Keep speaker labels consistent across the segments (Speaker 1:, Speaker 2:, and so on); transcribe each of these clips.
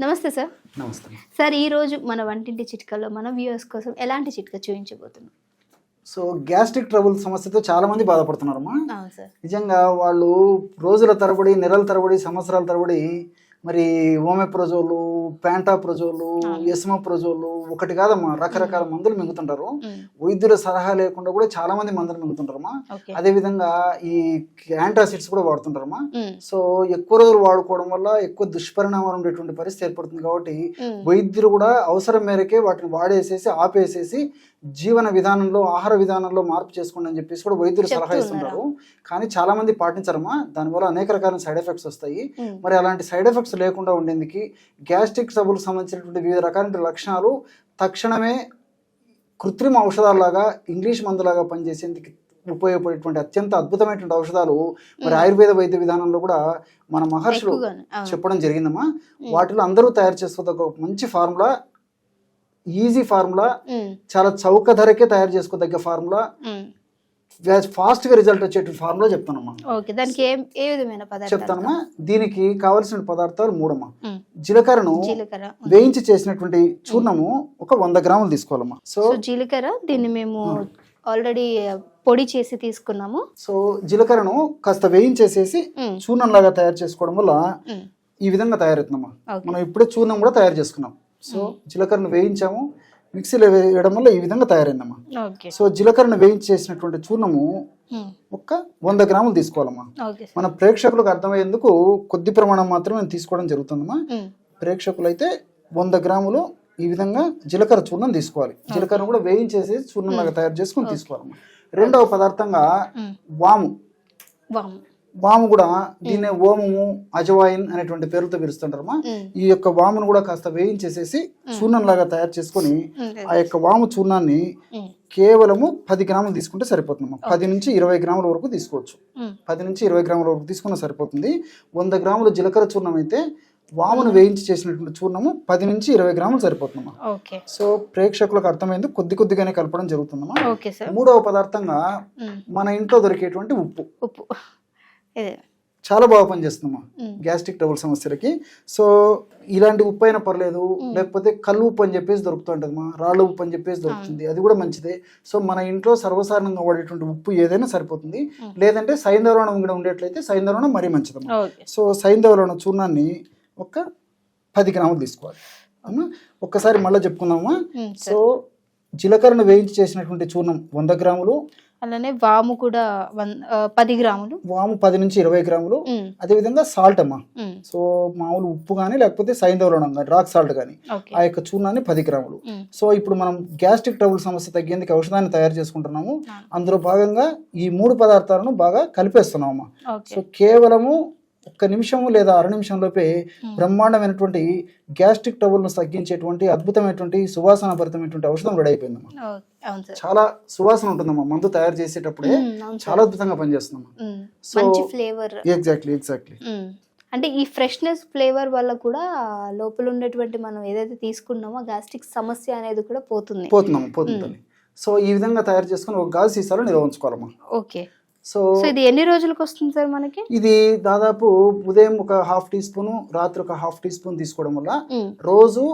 Speaker 1: నమస్తే సార్.
Speaker 2: నమస్తే.
Speaker 1: సార్ ఈ రోజు మన వంటింటి చిట్కాలో మన వ్యూవర్స్ కోసం ఎలాంటి చిట్కా చూపించబోతున్నాం?
Speaker 2: సో గ్యాస్ట్రిక్ ట్రబుల్ సమస్యతో చాలా మంది బాధపడుతున్నారమ్మా నిజంగా వాళ్ళు రోజుల తరబడి నెలల తరబడి సంవత్సరాల తరబడి మరి ఓమెప్రజోలు ప్యాంటాప్రజోలు ఎస్మప్రజోలు ఒకటి కాదమ్మా రకరకాల మందులు మింగుతుంటారు. వైద్యుల సలహా లేకుండా కూడా చాలా మంది మందులు మింగుతుంటారమ్మా. అదే విధంగా ఈ యాంటాసిడ్స్ కూడా వాడుతుంటారమ్మా. సో ఎక్కువ రోజులు వాడుకోవడం వల్ల ఎక్కువ దుష్పరిణామాలు ఉండేటువంటి పరిస్థితి ఏర్పడుతుంది కాబట్టి వైద్యులు కూడా అవసరం మేరకే వాటిని వాడేసేసి ఆపేసేసి జీవన విధానంలో ఆహార విధానంలో మార్పు చేసుకోండి అని చెప్పేసి కూడా వైద్యులు సలహా ఇస్తుంటారు కానీ చాలా మంది పాటించరమ్మా. దానివల్ల అనేక రకాల సైడ్ ఎఫెక్ట్స్ వస్తాయి. మరి అలాంటి సైడ్ ఎఫెక్ట్స్ లేకుండా ఉండేందుకు గ్యాస్ట్రిక్ ట్రబుల్ సంబంధించినటువంటి వివిధ రకాల లక్షణాలు తక్షణమే కృత్రిమ ఔషధాలలాగా ఇంగ్లీష్ మందులాగా పనిచేసేందుకు ఉపయోగపడేటువంటి అత్యంత అద్భుతమైనటువంటి ఔషధాలు మరి ఆయుర్వేద వైద్య విధానంలో కూడా మన మహర్షులు. చెప్పడం జరిగిందమ్మా. వాటిలో అందరూ తయారు చేసుకోదగ్గ ఒక మంచి ఫార్ములా ఈజీ ఫార్ములా చాలా చౌక ధరకే తయారు చేసుకోదగ్గ ఫార్ములా. ఫాస్ట్గా రిజల్ట్ వచ్చేటువంటి ఫార్ములా చెప్తానమ్మా.
Speaker 1: దానికి ఏ విధమైన
Speaker 2: చెప్తానమ్మా. దీనికి కావలసిన పదార్థాలు మూడమ్మా. జీలకర్రను. వేయించి చేసినటువంటి చూర్ణము ఒక వంద గ్రాములు తీసుకోవాలమ్మా. సో
Speaker 1: జీలకర్ర దీన్ని మేము ఆల్రెడీ పొడి చేసి తీసుకున్నాము.
Speaker 2: సో జీలకర్రను కాస్త వేయించేసేసి చూర్ణం లాగా తయారు చేసుకోవడం వల్ల ఈ విధంగా తయారవుతుందమ్మా. మనం ఇప్పుడే చూర్ణం కూడా తయారు చేసుకున్నాం. సో జీలకర్రను వేయించాము. మిక్సీలో వేయడం వల్ల ఈ విధంగా తయారైందమ్మా. సో జీలకర్రను వేయించి చేసినటువంటి చూర్ణము ఒక్క వంద గ్రాములు తీసుకోవాలమ్మా. మన ప్రేక్షకులకు అర్థమయ్యేందుకు కొద్ది ప్రమాణం మాత్రమే నేను తీసుకోవడం జరుగుతుందమ్మా. ప్రేక్షకులు అయితే వంద గ్రాములు ఈ విధంగా జీలకర్ర చూర్ణం తీసుకోవాలి. జీలకర్ర కూడా వేయించేసి చూర్ణం లాగా తయారు చేసుకొని తీసుకోవాలమ్మా. రెండవ పదార్థంగా వాము.
Speaker 1: వాము
Speaker 2: కూడా దీన్నే ఓమము అజవాయిన్ అనేటువంటి పేరుతో పిలుస్తుంటారమ్మా. ఈ యొక్క వామును కూడా కాస్త వేయించేసేసి చూర్ణం లాగా తయారు చేసుకొని ఆ యొక్క వాము చూర్ణాన్ని కేవలము పది గ్రాములు తీసుకుంటే సరిపోతుందమ్మా. పది నుంచి ఇరవై గ్రాముల వరకు తీసుకోవచ్చు. పది నుంచి ఇరవై గ్రాముల వరకు తీసుకున్నా సరిపోతుంది. వంద గ్రాముల జీలకర్ర చూర్ణం అయితే వామును వేయించి చేసినటువంటి చూర్ణము పది నుంచి ఇరవై గ్రాములు సరిపోతుందమ్మా.
Speaker 1: ఓకే.
Speaker 2: సో ప్రేక్షకులకు అర్థమైంది కొద్ది కొద్దిగానే కలపడం జరుగుతుందమ్మా. మూడవ పదార్థంగా మన ఇంట్లో దొరికేటువంటి ఉప్పు.
Speaker 1: ఉప్పు.
Speaker 2: చాలా బాగా పనిచేస్తుందమ్మా. గ్యాస్ట్రిక్ ట్రబుల్ సమస్యలకి. సో ఇలాంటి ఉప్పు అయినా పర్లేదు లేకపోతే కళ్ళు ఉప్పు అని చెప్పేసి దొరుకుతుంటదమ్మా రాళ్ళ ఉప్పు అని చెప్పేసి దొరుకుతుంది. అది కూడా మంచిదే. సో మన ఇంట్లో సర్వసాధారణంగా వాడేటువంటి ఉప్పు ఏదైనా సరిపోతుంది. లేదంటే సైంధవరణం కూడా ఉండేట్లయితే సైంధవరణం మరీ మంచిదమ్మా. సో సైంధవరణం చూర్ణాన్ని ఒక పది గ్రాములు తీసుకోవాలి. అమ్మా ఒక్కసారి మళ్ళీ చెప్పుకుందామా? సో జీలకర్రను వేయించి చేసినటువంటి చూర్ణం వంద గ్రాములు
Speaker 1: అలానే వాము కూడా పది గ్రాములు.
Speaker 2: వాము పది నుంచి ఇరవై గ్రాములు.
Speaker 1: ఉమ్,
Speaker 2: అదేవిధంగా సాల్ట్ అమ్మా. సో మామూలు ఉప్పు కానీ లేకపోతే సైంధవరణం కానీ రాక్ సాల్ట్ కానీ ఆ యొక్క చూర్ణాన్ని పది గ్రాములు. సో ఇప్పుడు మనం గ్యాస్ట్రిక్ ట్రబుల్ సమస్య తగ్గేందుకు ఔషధాన్ని తయారు చేసుకుంటున్నాము. అందులో భాగంగా ఈ మూడు పదార్థాలను బాగా కలిపేస్తున్నాం అమ్మా సో కేవలము ఒక్క నిమిషము లేదా అర నిమిషంలోపే బ్రహ్మాండమైనటువంటి గ్యాస్ట్రిక్ ట్రబుల్ను తగ్గించేటువంటి అద్భుతమైనటువంటి సువాసన భరితమైనటువంటి ఔషధం రెడీ అయిపోయిందమ్మా చాలా సువాసన ఉంటుందమ్మా. మందు తయారు చేసేటప్పుడే చాలా అద్భుతంగా పనిచేస్తుందమ్మా. సో-
Speaker 1: ఫ్లేవర్
Speaker 2: ఎగ్జాక్ట్లీ ఎగ్జాక్ట్లీ
Speaker 1: అంటే ఈ ఫ్రెష్నెస్ ఫ్లేవర్ వల్ల కూడా లోపల ఉన్నటువంటి మనం ఏదైతే తీసుకున్నామో గ్యాస్ట్రిక్ సమస్య అనేది కూడా పోతుంది.
Speaker 2: పోతుందమ్మా పోతుంది సో ఈ విధంగా తయారు చేసుకుని ఒక గాజు సీసాలో నిల్వ ఉంచుకోవాలమ్మా.
Speaker 1: ఓకే.
Speaker 2: సో
Speaker 1: ఇది ఎన్ని రోజులకు వస్తుంది సార్ మనకి?
Speaker 2: ఇది దాదాపు ఉదయం ఒక హాఫ్ టీ స్పూన్ రాత్రి ఒక హాఫ్ టీ స్పూన్ తీసుకోవడం వల్ల రోజు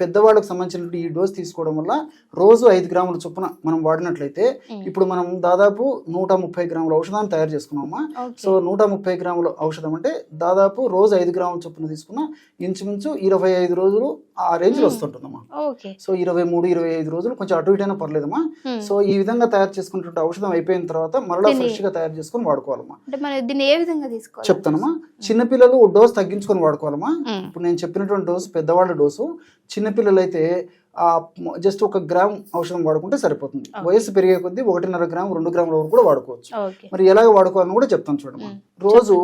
Speaker 2: పెద్దవాళ్ళకి సంబంధించిన ఈ డోస్ తీసుకోవడం వల్ల రోజు ఐదు గ్రాముల చొప్పున మనం వాడినట్లయితే. ఇప్పుడు మనం దాదాపు నూట ముప్పై గ్రాముల ఔషధాన్ని తయారు చేసుకున్నామా? సో నూట ముప్పై గ్రాముల ఔషధం అంటే దాదాపు రోజు ఐదు గ్రాముల చొప్పున తీసుకున్న ఇంచుమించు ఇరవై ఐదు రోజులు ఆ రేంజ్లో వస్తుంటుందమ్మా.
Speaker 1: ఓకే.
Speaker 2: సో ఇరవై మూడు ఇరవై ఐదు రోజులు కొంచెం అటు ఇటు అయినా పర్లేదమ్మా.
Speaker 1: మ్మ్.
Speaker 2: సో ఈ విధంగా తయారు చేసుకున్నటువంటి ఔషధం అయిపోయిన తర్వాత మరలా ఫ్రెష్గా తయారు చేసుకొని వాడుకోవాలమ్మా. చెప్తానమ్మా. చిన్నపిల్లలు డోస్ తగ్గించుకొని వాడుకోవాలమ్మా.
Speaker 1: మ్మ్.
Speaker 2: ఇప్పుడు నేను చెప్పినటువంటి డోసు పెద్దవాళ్ళ డోసు. చిన్నపిల్లలు అయితే ఆ జస్ట్ ఒక గ్రామ్ ఔషధం వాడుకుంటే సరిపోతుంది. వయసు పెరిగే కొద్దీ ఒకటిన్నర గ్రామ్ రెండు గ్రాముల వరకు కూడా వాడుకోవచ్చు. మరి ఎలాగ వాడుకోవాలని కూడా చెప్తాను చూడమ్మా. రోజు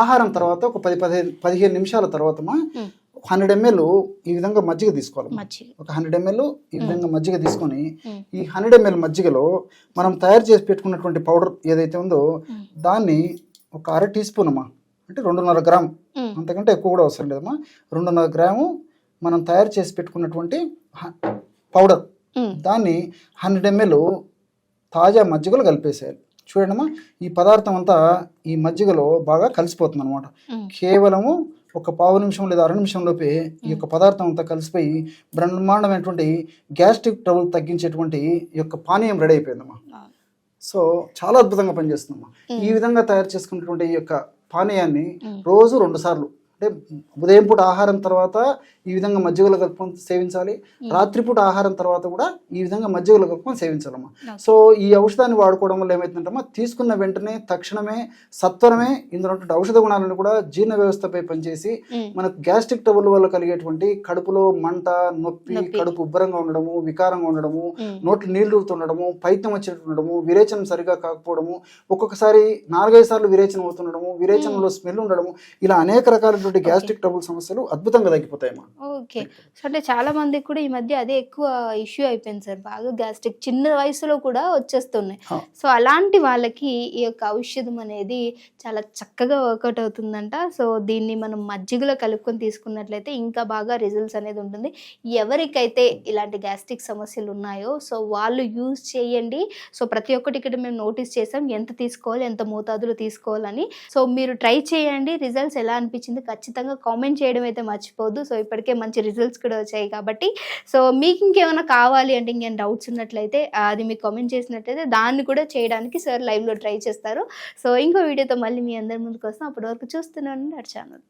Speaker 2: ఆహారం తర్వాత ఒక పది పదిహేను పదిహేను నిమిషాల తర్వాతమా
Speaker 1: మ్మ్.
Speaker 2: హండ్రెడ్ ఎంఎల్ ఈ విధంగా మజ్జిగ తీసుకోవాలి ఒక హండ్రెడ్ ఎంఎల్ ఈ విధంగా మజ్జిగ తీసుకొని. ఈ హండ్రెడ్ ఎంఎల్ మజ్జిగలో మనం తయారు చేసి పెట్టుకున్నటువంటి పౌడర్ ఏదైతే ఉందో. దాన్ని ఒక అర టీ స్పూన్ అమ్మా. అంటే రెండున్నర గ్రామ్. అంతకంటే ఎక్కువ కూడా అవసరం లేదమ్మా. రెండున్నర గ్రాము మనం తయారు చేసి పెట్టుకున్నటువంటి పౌడర్. దాన్ని హండ్రెడ్ ఎంఎల్ తాజా మజ్జిగలో కలిపేసేయాలి. చూడండమ్మా ఈ పదార్థం అంతా ఈ మజ్జిగలో బాగా కలిసిపోతుంది అనమాట. కేవలము ఒక పావు నిమిషం లేదా అర నిమిషంలోపే ఈ యొక్క పదార్థం అంతా కలిసిపోయి బ్రహ్మాండమైనటువంటి గ్యాస్ట్రిక్ ట్రబుల్ తగ్గించేటువంటి ఈ యొక్క పానీయం రెడీ అయిపోయిందమ్మా. సో చాలా అద్భుతంగా పనిచేస్తుందమ్మా. ఈ విధంగా తయారు చేసుకున్నటువంటి ఈ యొక్క పానీయాన్ని రోజు రెండు సార్లు ఉదయం పూట ఆహారం తర్వాత ఈ విధంగా మజ్జిగలు కలుపుకొని సేవించాలి రాత్రిపూట ఆహారం తర్వాత కూడా ఈ విధంగా మజ్జిగలు కలుపుకొని సేవించాలమ్మా సో ఈ ఔషధాన్ని వాడుకోవడం వల్ల ఏమవుతుందంటమ్మా తీసుకున్న వెంటనే తక్షణమే సత్వరమే ఇందులో ఔషధ గుణాలను కూడా జీర్ణ వ్యవస్థపై పనిచేసి. మనకు గ్యాస్ట్రిక్ ట్రబుల్ వల్ల కలిగేటువంటి కడుపులో మంట నొప్పి. కడుపు ఉబ్బరంగా ఉండడము వికారంగా ఉండడము. నోట్లు నీళ్ళు పైత్యం వచ్చేటట్టు ఉండడము విరేచనం సరిగా కాకపోవడము ఒక్కొక్కసారి నాలుగైదు సార్లు విరేచనం అవుతుండడము విరేచనంలో స్మెల్ ఉండడము ఇలా అనేక రకాలైనటువంటి గ్యాస్ట్రిక్ ట్రబుల్ సమస్యలు అద్భుతంగా తగ్గిపోతాయమ్మా.
Speaker 1: ఓకే. సో అంటే చాలా మందికి కూడా ఈ మధ్య అదే ఎక్కువ ఇష్యూ అయిపోయింది సార్. బాగా గ్యాస్ట్రిక్ చిన్న వయసులో కూడా వచ్చేస్తున్నాయి. సో అలాంటి వాళ్ళకి ఈ యొక్క ఔషధం అనేది చాలా చక్కగా వర్కౌట్ అవుతుందంట. సో దీన్ని మనం మజ్జిగలో కలుపుకొని తీసుకున్నట్లయితే ఇంకా బాగా రిజల్ట్స్ అనేది ఉంటుంది. ఎవరికైతే ఇలాంటి గ్యాస్ట్రిక్ సమస్యలు ఉన్నాయో సో వాళ్ళు యూజ్ చేయండి. సో ప్రతి ఒక్కటి ఇక్కడ మేము నోటీస్ చేసాం ఎంత తీసుకోవాలి ఎంత మోతాదులో తీసుకోవాలని. సో మీరు ట్రై చేయండి. రిజల్ట్స్ ఎలా అనిపించింది ఖచ్చితంగా కామెంట్ చేయడం అయితే మర్చిపోదు సో ఇప్పటికే మంచి రిజల్ట్స్ కూడా వచ్చాయి కాబట్టి. సో మీకు ఇంకేమైనా కావాలి అంటే ఇంకేమైనా డౌట్స్ ఉన్నట్లయితే అది మీకు కామెంట్ చేసినట్లయితే దాన్ని కూడా చేయడానికి సార్ లైవ్లో ట్రై చేస్తారు. సో ఇంకో వీడియోతో మళ్ళీ మీ అందరి ముందుకు వస్తాం అప్పటి వరకు చూస్తున్నాను నా ఛానల్